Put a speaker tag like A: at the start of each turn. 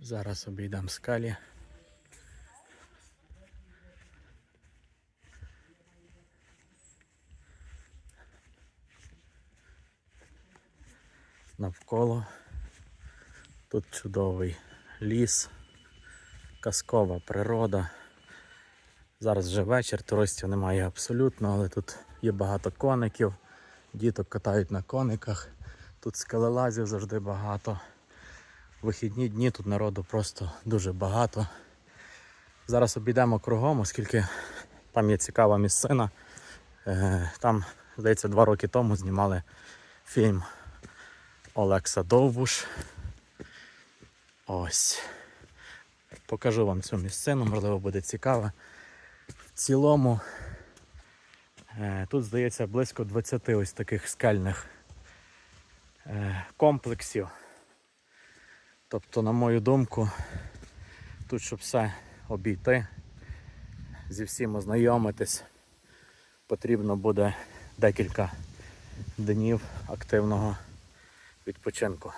A: Зараз обійдемо скалі. Навколо тут чудовий ліс, казкова природа. Зараз вже вечір, туристів немає абсолютно, але тут є багато коників, діток катають на кониках, тут скелелазів завжди багато. Вихідні дні тут народу просто дуже багато. Зараз обійдемо кругом, оскільки там є цікава місцина. Е, Там, здається, два роки тому знімали фільм Олекса Довбуш. Ось. Покажу вам цю місцину, можливо, буде цікаво. В цілому е, тут, здається, близько 20 ось таких скельних е, комплексів. Тобто, на мою думку, тут, щоб все обійти, зі всім ознайомитись, потрібно буде декілька днів активного відпочинку.